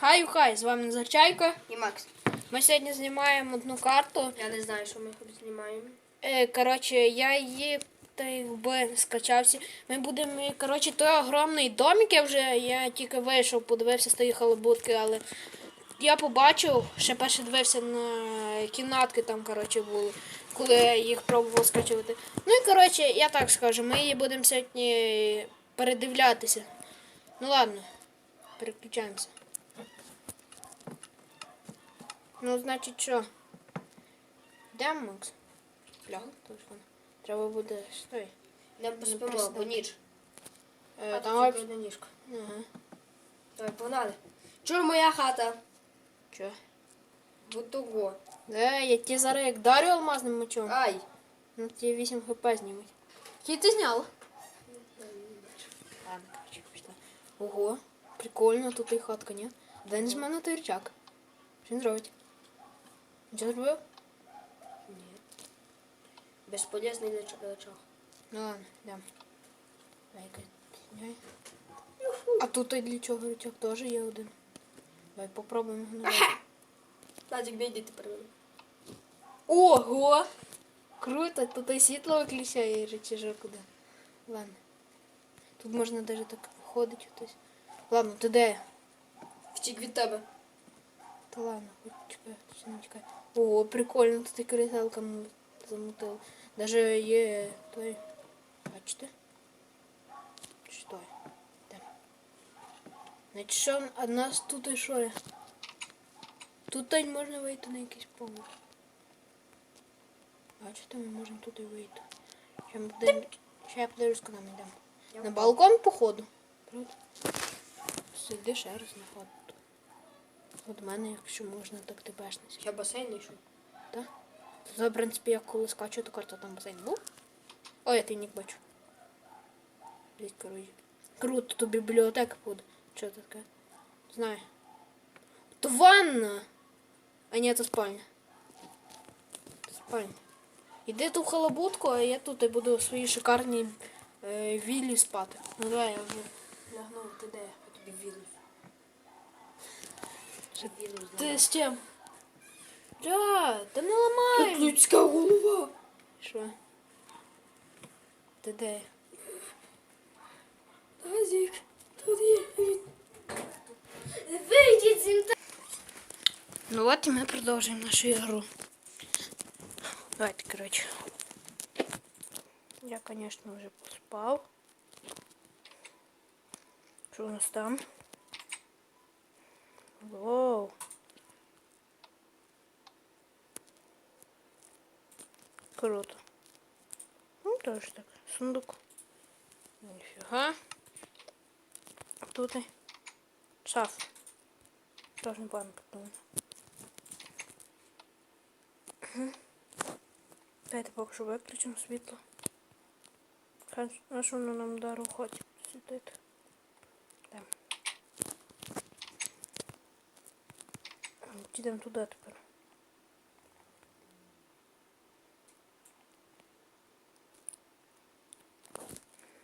Хай хай, з вами Назарчайко. І Макс. Ми сьогодні знімаємо одну карту. Я не знаю, що ми тут знімаємо. Е, коротше, я її та якби скачався. Ми будемо, е, коротше, той огромний домик, я вже я тільки вийшов, подивився з тої халабутки, але я побачив, ще перше дивився на кімнатки там, коротше, були, коли я їх пробував скачувати. Ну і коротше, я так скажу, ми її будемо сьогодні передивлятися. Ну ладно, переключаємося. Ну, значить, що? Йдемо, Макс? Ляг, телефон. Треба буде стой. Не поспимо, бо ніч. Е, А там вообще- на. Ага. Давай, погнали. Чур моя хата? Чо? Вот того. Да, я тебе зараз як дарю алмазним мечом. Ай. Ну тебе 8 хп знімуть. Які ти зняла? Ладно, короче, пішла. Ого, прикольно, тут і хатка, ні? Дай нажми на той рычаг. Що він зробить? Нічого зробив? Ні. Безполезний для для. Ну ладно, йдемо. Дай-ка. А тут і для чого рычаг теж є один. Давай попробуємо його нажати. Назик, бейди ти перед. Ого! Круто, тут і світло виключає рычажок куди. Ладно. Тут можна даже так входити хтось. Ладно, ти де? Втік від тебе. Та ладно, чекай, не чекай. О, прикольно, тут і кріселка м- замутили. Даже є той. Бачите? Що? Де? Значить, що, а нас тут і що є? Тут і можна вийти на якийсь поверх. Бачите, ми можемо туди вийти. Ще, ми будемо... Ще я подивлюсь, куди ми йдемо. Я На впав. балкон, походу. Правда? Сиди ще раз на ход. От мене, якщо можна, так ти бешнися. Я басейн знайшов. Так? В принципі, як коли скачу, то карта там басейн був. Ой, я тайник бачу. Десь, коротше. Круто, тут бібліотека буде. Що таке? Знаю. То ванна! А ні, це спальня. Це спальня. Іди ту халабутку, а я тут і буду в своїй шикарній е, віллі спати. Ну давай, я вже лягну, ти де? Я тобі вірю. Що Вірю, Ти з чим? Да, та не ламай! Тут людська голова. Що? Ти де? Назик, тут є. Вийдіть з інтернету. Ну от і ми продовжуємо нашу ігру. Давайте, коротше. Я, конечно, вже поспав. Що у нас там? Воу. Круто. Ну, теж так. Сундук. Ніфіга. А тут і шаф. Теж не пам'ятаю, потом. Дайте поки що виключимо світло. Хай на що воно нам дару хоче світити. Йдемо туди тепер.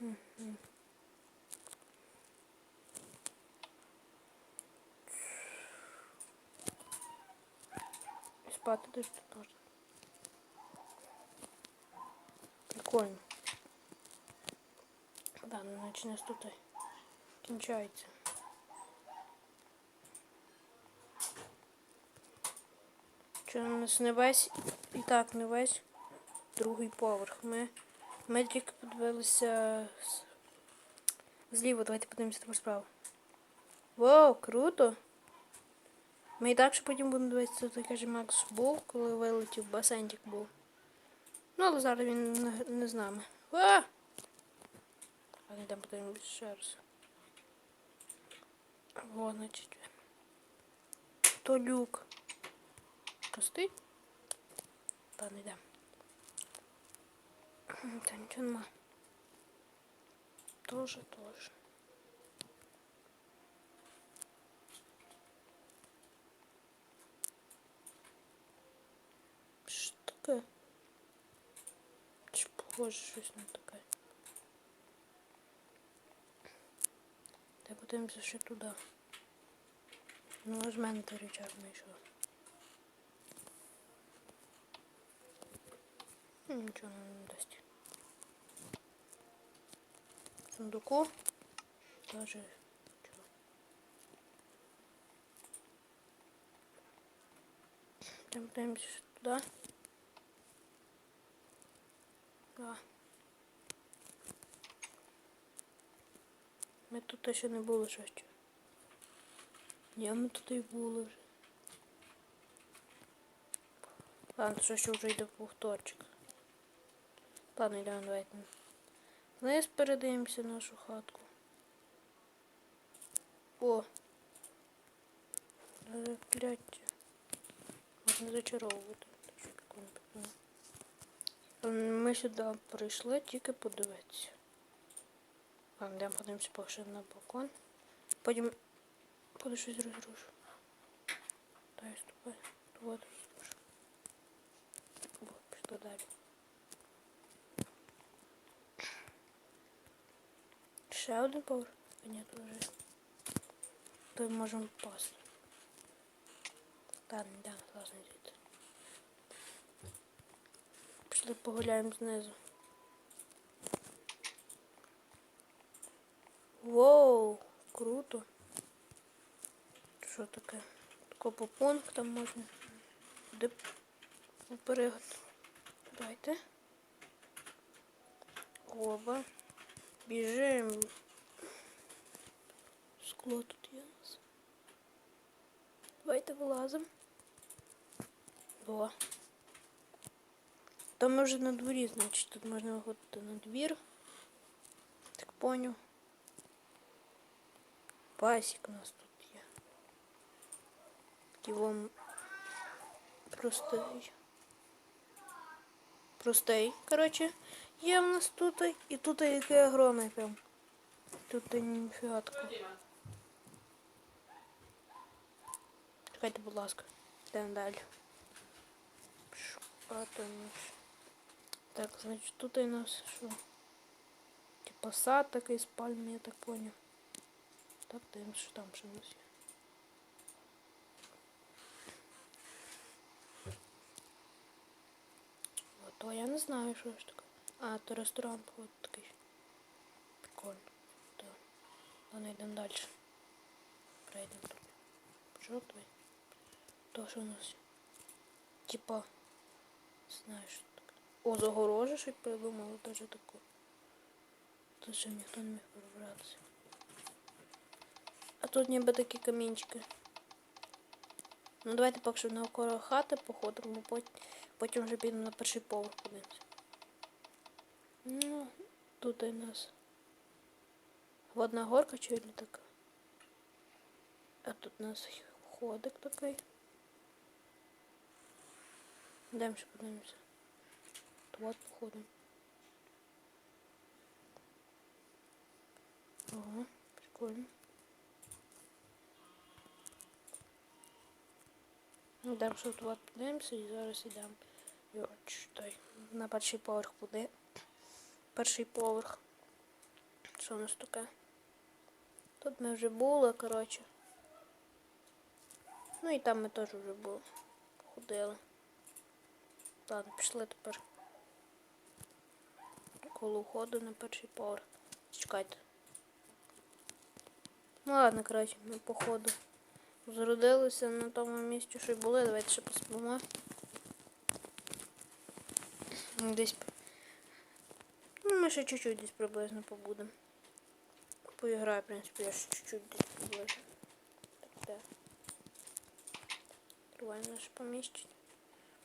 Мгм. І спати десь тут можна. Прикольно. Да, ну значить у нас тут і кінчається. Що у нас не весь, і так не весь другий поверх. Ми, ми тільки подивилися з- зліва, давайте подивимося тепер справа. Вау, круто! Ми і так ще потім будемо дивитися, то каже Макс був, коли вилетів, басейнчик був. Ну, але зараз він не, не з нами. А! А не там подивимось ще раз. Во, значить. То люк. Пустий? Та не йдемо. Та нічого нема. Тоже, тоже. Що таке? Чи похоже щось на таке? Та подивимося ще туди. Ну, в мене той речах знайшов. Нічого нам не дасть. Сундуку нічого. Там подивимося туди. Да. Ми тут ще не були що ще. Ні, ми тут і були вже. Ладно, що ще вже йде повторчик. Ладно, йдемо, давайте. Вниз передивимося нашу хатку. О! Закляття. Можна зачаровувати. Ми сюди прийшли тільки подивитися. Ладно, йдемо подивимося поки на балкон. Потім буду щось розрушу. Дай ступай. Вот, пішло далі. Ще один поверх? Ні, тут вже. То можемо впасти. Ладно, йдемо, власне, звідти. Пішли погуляємо знизу. Воу, круто. Що таке? Тако по пунктам можна. Де поперегати. Давайте. Оба. Біжим. Скло тут є у нас. Давайте вилазимо. О. Там ми вже на дворі, значить, тут можна виходити на двір. Так поняв. Пасік у нас тут є. Його простий. Простий, коротше, є в нас тут. І тут яке огромне прям. Тут ніфіга такого. Чекайте, будь ласка. Йдемо далі. Шукати наш. Так, значить, тут у нас що? Типа сад такий з пальми, я так поняв. Так, дивимося, що там ще у нас є. От, то я не знаю, що ж таке. А, то ресторан от такий. Прикольно. То. Ладно, йдемо далі. Пройдемо тут. Жовтий. То що у нас? Типа. Знаєш, таке. О, загорожа щось придумали, теж таку. Тут ще ніхто не міг пробратися. А тут ніби такі камінчики. Ну давайте поки що навколо хати походимо, потім вже підемо на перший поверх подивимося. Ну, тут у нас водна горка чи не така. А тут у нас ходик такий. Йдемо ще подивимося. Тут походимо. Ага, прикольно. Ну, що тут подивимося і зараз йдемо. Йоч, той, на перший поверх буде. Перший поверх. Що у нас таке? Тут ми вже були, коротше. Ну і там ми теж вже були. Ходили. Ладно, пішли тепер. Коло входу на перший поверх. Чекайте. Ну ладно, коротше, ми походу зародилися на тому місці, що й були. Давайте ще поспимо. Десь. Ну, ми ще чуть-чуть десь приблизно побудемо. Поіграю, в принципі, я ще чуть-чуть десь приблизно. Так, де? Відкриваємо наше поміщення.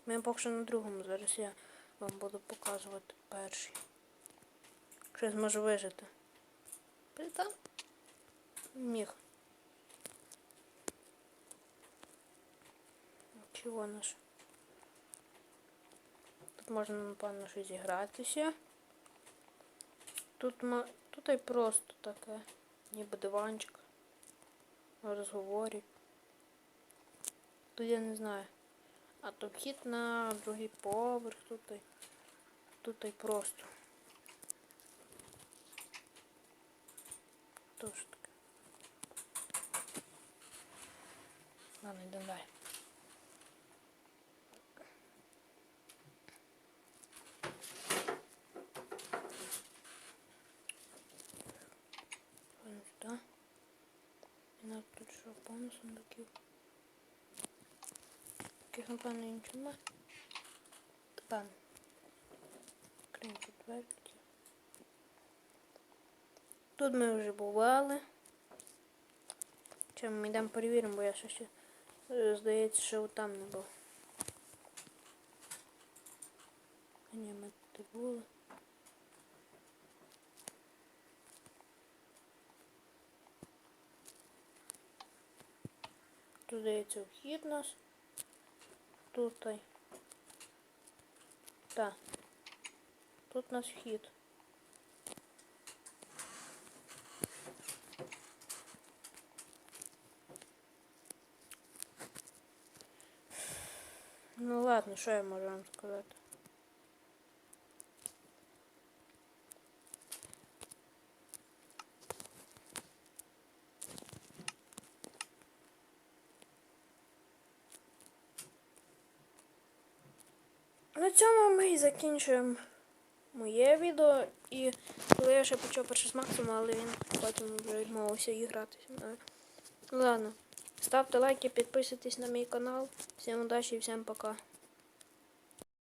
Ми поки що на другому, зараз я вам буду показувати перший. Якщо я зможу вижити. Притам? Міг. Чого наш? Тут можна, напевно, щось зігратися. Тут ма... тут і просто таке, ніби диванчик. Розговорі. Тут я не знаю. А то вхід на другий поверх, тут і, тут і просто. Тож таке. Ладно, йдемо далі. Ладно, сюди. І нас тут що, повно сундуків. Таких, напевно, нічого нема. Певно. Криньки дверки. Тут ми вже бували. Чим ми йдемо перевіримо, бо я ще е, здається, що там не був. Ні, ми тут були. Тут здається вхід нас. Тут. Так. Тут нас вхід. Ну ладно, що я можу вам сказати? На цьому ми і закінчуємо моє відео. І коли я ще почав перше з Максом, але він потім вже відмовився і грати. Ладно. Ставте лайки, підписуйтесь на мій канал. Всім удачі і всім пока.